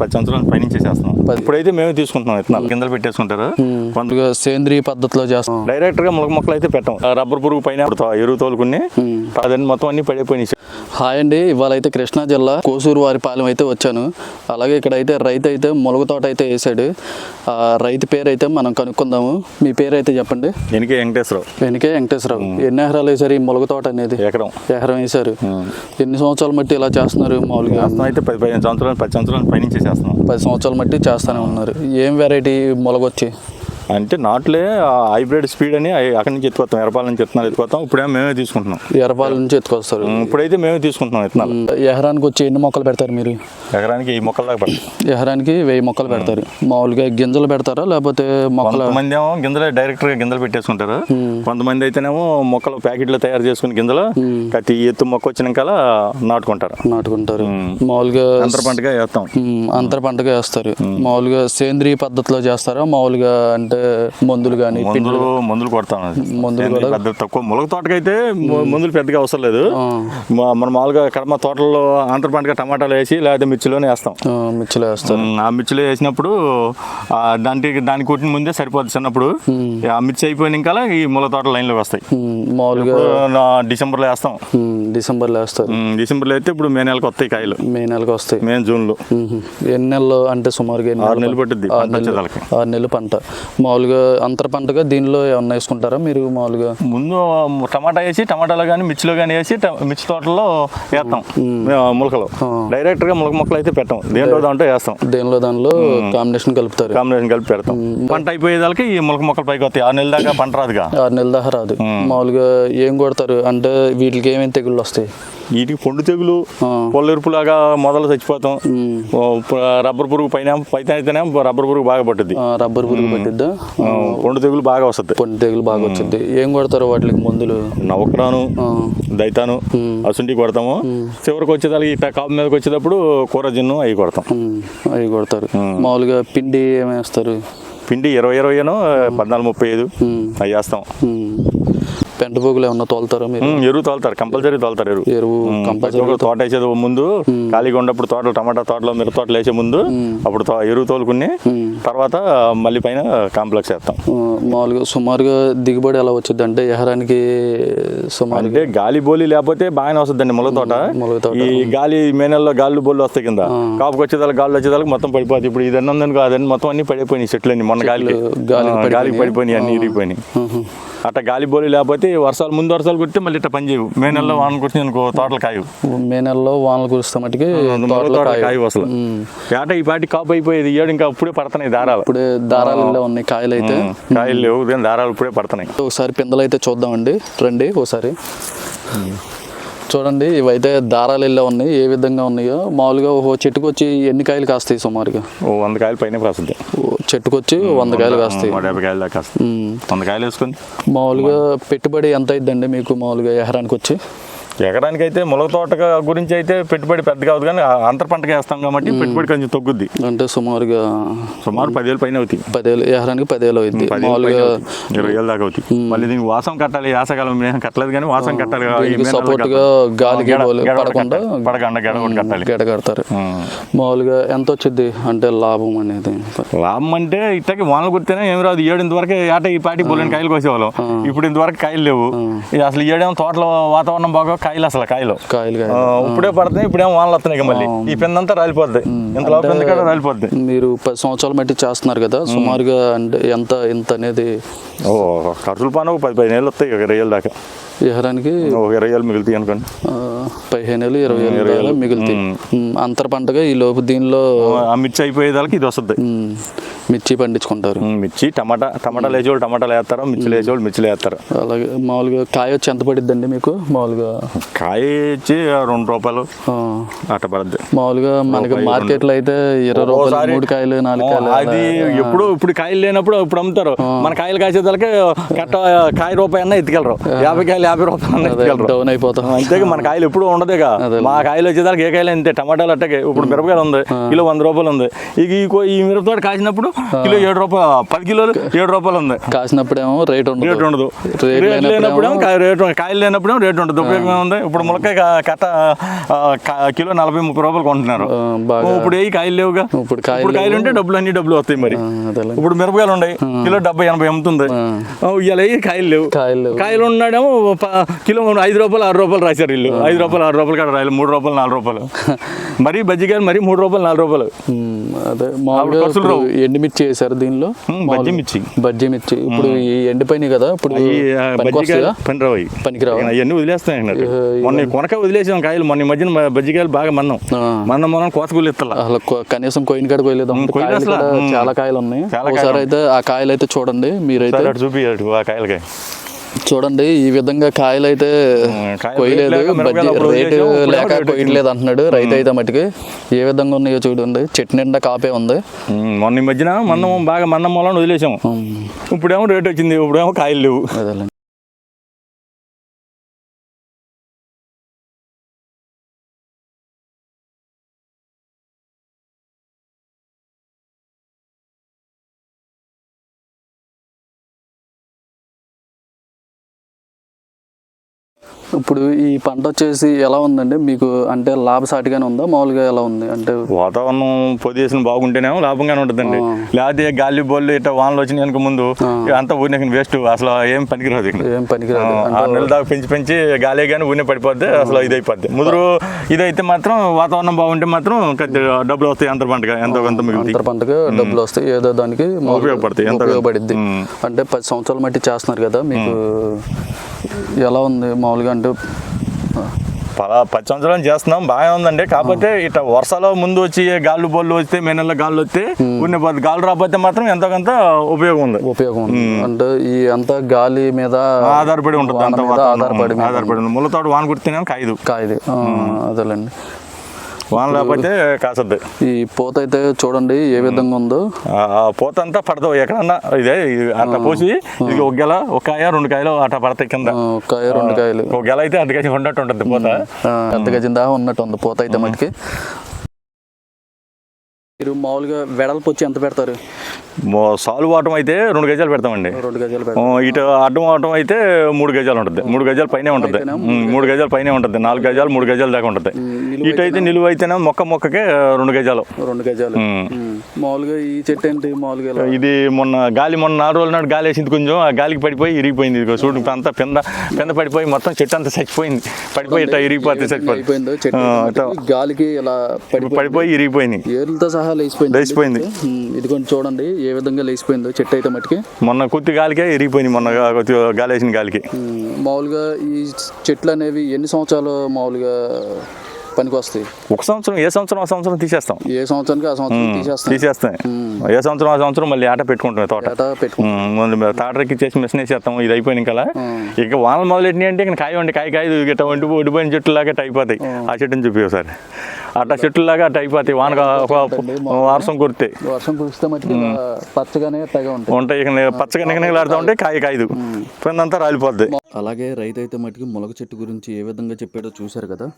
పది సంవత్సరాలు పైనుంచి ఇప్పుడైతే మేము తీసుకుంటున్నాం విత్తనాలు కిందలు పెట్టేసుకుంటారు. కొంత కొద్దిగా సేంద్రియ పద్ధతిలో చేస్తాం డైరెక్ట్గా మొలక మొక్కలు అయితే పెట్టాం రబ్బర్ పురుగు పైన ఎరువు తోలుకుని అదన్నీ మొత్తం అన్ని పడిపోయినాయి. హాయ్ అండి ఇవాళ అయితే కృష్ణా జిల్లా కోసూరు వారిపాలెం అయితే వచ్చాను. అలాగే ఇక్కడ అయితే రైతు అయితే మొలక తోట అయితే వేసాడు. ఆ రైతు పేరు అయితే మనం కనుక్కుందాము. మీ పేరు అయితే చెప్పండి. ఎనికి వెంకటేశ్వరరావు. వెనుకే వెంకటేశ్వరరావు. ఎన్ని ఎకరాలు వేసారు ఈ మొలక తోట అనేది? ఎకరం. ఎకరం వేసారు ఎన్ని సంవత్సరాల మట్టి ఇలా చేస్తున్నారు మామూలుగా? అయితే పది పదిహేను సంవత్సరాలు పది సంవత్సరాలు పైనుంచి చేస్తున్నాం. పది సంవత్సరాల మట్టి చేస్తూనే ఉన్నారు. ఏం వెరైటీ మొలకొచ్చి అంటే నాట్లే హైబ్రిడ్ స్పీడ్ అని అక్కడి నుంచి ఎత్తుకొస్తాం ఎరపాల నుంచి విత్తనాలు ఎత్తుకొస్తాం. ఇప్పుడేమో మేమే తీసుకుంటున్నాం. ఎర్రపాల నుంచి ఎత్తుకొస్తారు. ఇప్పుడైతే మేమే తీసుకుంటున్నాం విత్తనాలు ఎకరానికి వచ్చి ఎన్ని మొక్కలు పెడతారు మీరు? ఎకరానికి ఈ మొక్కల దాకా పడతాం ఎకరానికి వెయ్యి మొక్కలు పెడతారు. మామూలుగా గింజలు పెడతారా? లేకపోతే మొక్కలు కొంతమంది ఏమో గింజలు డైరెక్ట్గా గింజలు పెట్టేసుకుంటారు. కొంతమంది అయితేనేమో మొక్కలు ప్యాకెట్లు తయారు చేసుకుని గింజలు కట్టి ఎత్తు మొక్క వచ్చినాక నాటుకుంటారు. నాటుకుంటారు. మామూలుగా అంతర పంటగా వేస్తాం. అంతర పంటగా వేస్తారు. మామూలుగా సేంద్రియ పద్ధతిలో చేస్తారా? మామూలుగా అంటే మందులు కానీ మందులు మందులు కొడతాం. మందులు పెద్ద తక్కువ. ములగ తోటకైతే మందులు పెద్దగా అవసరం లేదు. మన మామూలుగా కడమ తోటల్లో ఆంధ్ర పంటగా టమాటాలు వేసి లేకపోతే మిర్చిలోనే వేస్తాం. మిర్చిలో వేస్తారు. ఉమ్, ఆ మిర్చిలో వేసినప్పుడు దానికి దానికి కొట్టిన ముందే సరిపోద్ది చిన్నప్పుడు. ఆ మిర్చి అయిపోయినాక ఈ ములగ తోట లైన్లోకి వస్తాయి. మామూలుగా డిసెంబర్లో వేస్తాం. డిసెంబర్లో వేస్తారు. ఉమ్, డిసెంబర్లో అయితే ఇప్పుడు మే నెలకు వస్తాయి కాయలు. మే నెలకు వస్తాయి. మే జూన్లో. ఎన్ని నెలలు అంటే సుమారుగా ఆరు నెలలు పట్టుద్ది ఆరు నెలలు పంట. మామూలుగా అంతర పంటగా దీనిలో ఏమన్నా వేసుకుంటారా మీరు మామూలుగా? ముందు టమాటా వేసి టమాటాలో కానీ మిర్చిలో కానీ వేసి మిర్చి తోటలో వేస్తాం. ములకలు. డైరెక్ట్గా ములక మొక్కలు అయితే పెట్టాం. దేంట్లో దాంట్లో వేస్తాం. దేనిలో దానిలో కాంబినేషన్ కలుపుతారు. కాంబినేషన్ కలిపి పెడతాం. పంట అయిపోయేదానికి ఈ ములక మొక్కలు పైకి వస్తాయి. ఆరు నెలల దాకా పంట రాదుగా. ఆరు నెలల దాకా రాదు. మామూలుగా ఏం కొడతారు? అంటే వీటికి ఏమేమి తెగుళ్ళు వస్తాయి? వీటికి పొండు తెగులు పొల్లెరుపులాగా మొదలు చచ్చిపోతాం. రబ్బర్ పురుగు పైన పైన అయితేనే రబ్బర్ పురుగు బాగా పట్టుద్ది. రబ్బర్ పురుగు పట్టిద్దా? పొండు తెగులు బాగా వస్తుంది. పొండి తెగులు బాగా వచ్చింది ఏం కొడతారు వాటికి మందులు? నవకరాను దైతాను అసుంటి కొడతాము. చివరికి వచ్చేదానికి ఇట్లా కాపు మీదకి వచ్చేటప్పుడు కూర జిన్ను అవి కొడతాం. అవి కొడతారు. మామూలుగా పిండి ఏమేస్తారు పిండి ఇరవై ఇరవైను పద్నాలుగు ముప్పై ఐదు అవి ఉమ్. పెంట పోగులు ఏమన్నా తోలుతారా మీరు? ఎరువు తోలుతారు కంపల్సరీ తోలుతారు ఎరువు. ఎరువు కంపల్సరీ తోట వేసేది ముందు ఖాళీగా ఉన్నప్పుడు తోటలు టమాటా తోటలో మిరప తోటలు వేసే ముందు అప్పుడు ఎరువు తోలుకుని తర్వాత మళ్ళీ పైన కాంప్లెక్స్ వేస్తాం. మామూలుగా సుమారుగా దిగుబడి ఎలా వచ్చింది అంటే ఎకరానికి సుమారుగా అంటే గాలి బోలి లేకపోతే బాగానే వస్తుందండి ముళ్ళ తోట. మొలక తోట. ఈ గాలి మే నెలలో గాలి బోళ్ళు వస్తాయి కింద. కాపుకి వచ్చేదానికి గాలి వచ్చేదానికి మొత్తం పడిపోతుంది ఇప్పుడు ఇది ఉందని అదని మొత్తం అన్ని పడిపోయినాయి చెట్లు అన్ని మొన్న గాలికి. గాలికి పడిపోయినాయి? అన్ని ఇరిగిపోయినాయి. అట్లా గాలి బోలి లేకపోతే వర్షాలు ముందు వర్షాలు కుడితే మళ్ళీ ఇట్లా పని చేయవు. మే నెలలో వాన కుడితే అనుకో తోటలు కాయవు. మే నెలలో వానలు కురుస్తే మటుకి కాయవు. అసలు. ఏట ఈ పాటి కాపు అయిపోయేది ఏడు ఇంకా అప్పుడే పడుతున్నాయి దారాలు. ఇప్పుడే దారాలు ఇలా ఉన్నాయి కాయలు అయితే. కాయలు లేవు కానీ దారాలు ఇప్పుడే పడుతున్నాయి. ఒకసారి పిందెలు అయితే చూద్దామండి. రండి ఒకసారి. చూడండి ఇవైతే దారాలు ఇలా ఉన్నాయి ఏ విధంగా ఉన్నాయో. మామూలుగా ఓ చెట్టుకు వచ్చి ఎన్ని కాయలు కాస్తాయి సుమారుగా? ఓ వంద కాయలు పైన కాస్తుంది. ఓ చెట్టుకు వచ్చి వంద కాయలు కాస్తాయి. యాభై కాయలు దాకా. వంద కాయలు వేసుకొని మామూలుగా పెట్టుబడి ఎంత అయిద్దండి మీకు మామూలుగా ఎకరానికి వచ్చి ఎకరానికి అయితే ములగ తోట గురించి అయితే పెట్టుబడి పెద్దగా అవుతుంది కానీ అంతర పంటగా వేస్తాం కాబట్టి పెట్టుబడి కొంచెం తగ్గుద్ది. అంటే సుమారుగా సుమారు పదివేలు పైన అవుతాయి. పదేళ్ళు ఎకరానికి పదివేలు పైన మామూలుగా. ఇరవై వేలు దాకా అవుతాయి. మళ్ళీ దీనికి వాసం కట్టాలి యాసకాలం మేము కట్టలేదు కానీ వాసం కట్టాలి. support గా ఒకటి పడకుండా గెడ కట్టాలి. గెడ కడతారు. మామూలుగా ఎంత వచ్చింది అంటే లాభం అనేది? లాభం అంటే ఇట్టకి వానలు కుడితేనే ఏమి రాదు. ఏడు ఇంతవరకు ఏట ఈ పాటి బోలేని కాయలు కోసేవాళ్ళం. ఇప్పుడు ఇంతవరకు కాయలు లేవు. అసలు ఏడేమో తోటలో వాతావరణం బాగా కాయలు అసలు కాయలు. కాయలు ఇప్పుడే పడుతున్నాయి ఇప్పుడేమో వానలు వస్తున్నాయి మళ్ళీ. ఈ పెందంతా రాలిపోద్ది. ఇంత కూడా రాలిపోద్ది? మీరు పది సంవత్సరాల మట్టి చేస్తున్నారు కదా సుమారుగా అంటే ఎంత ఎంత అనేది? ఓ ఖర్చులు పాను ఒక పది పదిహేను ఏళ్ళు వస్తాయి ఒక ఇరవై ఏళ్ళ దాకా. ఎకరానికి? ఒక ఇరవై ఏళ్ళు మిగులుతాయి అనుకోండి. పదిహేను ఏళ్ళు ఇరవై ఏళ్ళు దాకా మిగులుతాయి. ఉమ్, అంతర పంటగా ఈ లోపు దీనిలో మిర్చి అయిపోయేదానికి ఇది వస్తుంది. మిర్చి పండించుకుంటారు. మిర్చి టమాటా టమాటాలు వేసేవాళ్ళు టమాటాలు వేస్తారు మిర్చిలు వేసేవాళ్ళు మిర్చిలు వేస్తారు. అలాగే మామూలుగా కాయ వచ్చి ఎంత పడిద్దండి మీకు? మామూలుగా కాయ ఇచ్చి రెండు రూపాయలు అట్ట పడుద్ది. మామూలుగా మనకి మార్కెట్లో అయితే ఇరవై రూపాయలు మూడు కాయలు నాలుగు కాయలు అది ఎప్పుడు ఇప్పుడు కాయలు లేనప్పుడు ఇప్పుడు అమ్ముతారు. మన కాయలు కాసేదానికి కట్ట కాయ రూపాయి అన్న ఎత్తుకెళ్ళరు. యాభై కాయలు యాభై రూపాయలు ఎత్తుకెళ్ళరు. డౌన్ అయిపోతాం. అంతేగా మన కాయలు ఎప్పుడు ఉండదేగా. మా కాయలు వచ్చేదానికి ఏ కాయలు అంతే టమాటాలు అట్టగే ఇప్పుడు మిరపకాయలు ఉంది కిలో వంద రూపాయలు ఉంది. ఇక ఈ మిరపతోట కాసినప్పుడు కిలో ఏడు రూపాయలు పది కిలోలు ఏడు రూపాయలు ఉంది. కాసినప్పుడేమో రేట్ ఉండదు. రేట్ ఉండదు. రేట్ లేనప్పుడేమో రేట్ కాయలు లేనప్పుడేమో రేట్ ఉండదు. ఉపయోగం ఉంది ఇప్పుడు ములకాయ కట్ట కిలో నలభై ముప్పై రూపాయలు కొంటున్నారు. ఇప్పుడు ఏ కాయలు లేవుగా? ఇప్పుడు కాయలు ఉంటే డబ్బులు అన్ని డబ్బులు వస్తాయి మరి. ఇప్పుడు మిరపకాయలు ఉన్నాయి. కిలో డెబ్బై ఎనభై అమ్ముతుంది. ఏ కాయలు లేవు? కాయలు ఉన్నాడేమో కిలో ఐదు రూపాయలు ఆరు రూపాయలు రాశారు వీళ్ళు. ఐదు రూపాయలు ఆరు రూపాయలు కాడ రాయాలి. మూడు రూపాయలు నాలుగు రూపాయలు. మరీ బజ్జికాయలు మరీ మూడు రూపాయలు నాలుగు రూపాయలు. అదే ఖర్చులు ఎండుమిర్చి వేసారు దీనిలో? బజ్జి మిర్చి. బజ్జీ మిర్చి. ఇప్పుడు ఈ ఎండిపోయినాయి కదా ఇప్పుడు. పనికిరావా? ఇక అవన్నీ వదిలేస్తాయి మొన్న కొనక వదిలేసాం కాయలు మొన్న మధ్యన బజ్జికాయలు బాగా మన్నం. మన్నం మనం కోతకూలు ఇస్తలా అసలు కనీసం కోయిన కాడ కోయలేదు. చాలా కాయలు ఉన్నాయి. ఒకసారి అయితే ఆ కాయలు అయితే చూడండి మీరైతే చూపియాడు ఆ కాయలకి. చూడండి ఈ విధంగా కాయలు అయితే కొయ్యలేదు రేట్ లేక కొయ్యట్లేదు అంటున్నాడు రైతు అయితే మటుకి ఏ విధంగా ఉన్నాయో చూడండి చెట్టు నిండా కాపే ఉంది. మొన్న ఈ మధ్యన మన్నం బాగా మన్నం మూలం వదిలేసాం ఉమ్, ఇప్పుడేమో రేట్ వచ్చింది ఇప్పుడేమో కాయలు లేవు. ఇప్పుడు ఈ పంట వచ్చేసి ఎలా ఉందండి? మీకు అంటే లాభసాటిగానే ఉందా? మామూలుగా ఎలా ఉంది? అంటే వాతావరణం పొజిషన్ బాగుంటేనేమో లాభంగానే ఉంటుందండి. లేకపోతే గాలి బొల్లు ఇట్లా వానలు వచ్చినాయి వెనక ముందు. అంతా ఊరిన వేస్ట్. అసలు ఏం పనికిరాదు ఏం పనికిరాదు. ఆ, ఆరు నెలల దాకా పెంచి పెంచి గాలే కానీ ఊనే పడిపోద్ది అసలు ఇది అయిపోద్ది. ముదురు ఇదైతే మాత్రం వాతావరణం బాగుంటే మాత్రం డబ్బులు వస్తాయి అంతర్ పంటగా ఎంతో కొంత అంతర పంటగా డబ్బులు వస్తాయి. ఏదో దానికి ఉపయోగపడతాయి, ఉమ్. అంటే పది సంవత్సరాల మట్టి చేస్తున్నారు కదా మీకు? ఎలా ఉంది? మామూలుగా అంటే పలా పది సంవత్సరాలు చేస్తున్నాం బాగానే ఉందండి. కాకపోతే ఇట్లా వర్షాలు ముందు వచ్చి గాళ్ళు బొల్లు వస్తే మే నెలలో గాళ్ళు వస్తే కొన్ని గాలు రాకపోతే మాత్రం ఎంతో కొంత ఉపయోగం ఉంది. ఉపయోగం ఉంది. అంటే ఈ అంతా గాలి మీద ఆధారపడి ఉంటుంది ఆధారపడి ఆధారపడి ఉంది. ముళ్ళతోట వాన కుడితేనే కాయదు. కాయది. అదేలేండి. వాన లేకపోతే కాసద్ది ఈ పూత అయితే చూడండి ఏ విధంగా ఉందో. పూత అంతా పడతావు ఎక్కడన్నా ఇదే అట్లా పోసి ఇది ఒక గెల ఒక కాయ రెండు కాయలు అట్లా పడతాయి కింద. ఒక కాయ రెండు కాయలు. ఒక గెల అయితే అందుకని ఉన్నట్టు ఉంటుంది పూత. పెద్ద గజం దాకా ఉన్నట్టు ఉంది పూత అయితే మటుకి మీరు మామూలుగా వెడల్పు వచ్చి ఎంత పెడతారు? మో- సాలు వాటం అయితే రెండు గజాలు పెడతామండి. రెండు గజాలు ఇటు అడ్డం అవటం అయితే మూడు గజాలు ఉంటుంది. మూడు గజాలు పైనే ఉంటుంది. మూడు గజాలు. పైనే ఉంటుంది. నాలుగు గజాలు మూడు గజాలు దాకా ఉంటుంది. ఇటు అయితే నిలువ అయితేనే? మొక్క మొక్కకే రెండు గజాలు. రెండు గజాలు. మామూలుగా ఈ చెట్టు ఏంటి? మామూలుగా ఇది మొన్న గాలి మొన్న నాలుగు రోజుల నాడు గాలి వేసింది కొంచెం. ఆ గాలికి పడిపోయి ఇరిగిపోయింది. ఇదిగో చూడు అంతా కింద కింద పడిపోయి మొత్తం చెట్టు అంతా చచ్చిపోయింది. పడిపోయి ఇట్లా ఇరిగిపోతే మటుకి గాలికి ఇలా పడిపోయి ఇరిగిపోయింది ఏర్లతో సహా లేచిపోయింది. లేచిపోయింది. ఇది కొంచెం చూడండి. ఏ విధంగా లేచిపోయిందో చెట్టు అయితే మటుకి మొన్న కుత్తి గాలికే ఇరిగిపోయింది మొన్న గాలి వేసిన గాలికి. మామూలుగా ఈ చెట్లు అనేవి ఎన్ని సంవత్సరాలు మామూలుగా పనికి వస్తాయి ఒక సంవత్సరం ఏ సంవత్సరం ఆ సంవత్సరం తీసేస్తాం. ఏ సంవత్సరానికి ఆ సంవత్సరం తీసేస్తాం. తీసేస్తాం ఏ సంవత్సరం ఆ సంవత్సరం మళ్ళీ ఆట పెట్టుకుంటాం తోట. తాటరెక్కి చేసి మిషన్ వేసేస్తాం ఇది అయిపోయిన ఇంకా ఇక వానలు మొదలెట్టినాయి అంటే ఇక కాయ ఉండి కాయ కాయ ఇట్లా వండి ఒడిపోయిన చెట్లు లాగా అయిపోతాయి. ఆ చెట్టుని చూపి ఒకసారి. అట్ట చెట్లు లాగా అట్ట అయిపోతాయి. వాన వర్షం కురితే. వర్షం కురిస్తే పచ్చగానే ఉంటాయి. ఉంటాయి. ఇక పచ్చగా నిగనిగలాడుతూ ఉంటే కాయ కాయదు కిందంతా రాలిపోద్ది. అలాగే రైతు అయితే మటుకు మొలక చెట్టు గురించి ఏ విధంగా చెప్పాడో చూశారు కదా.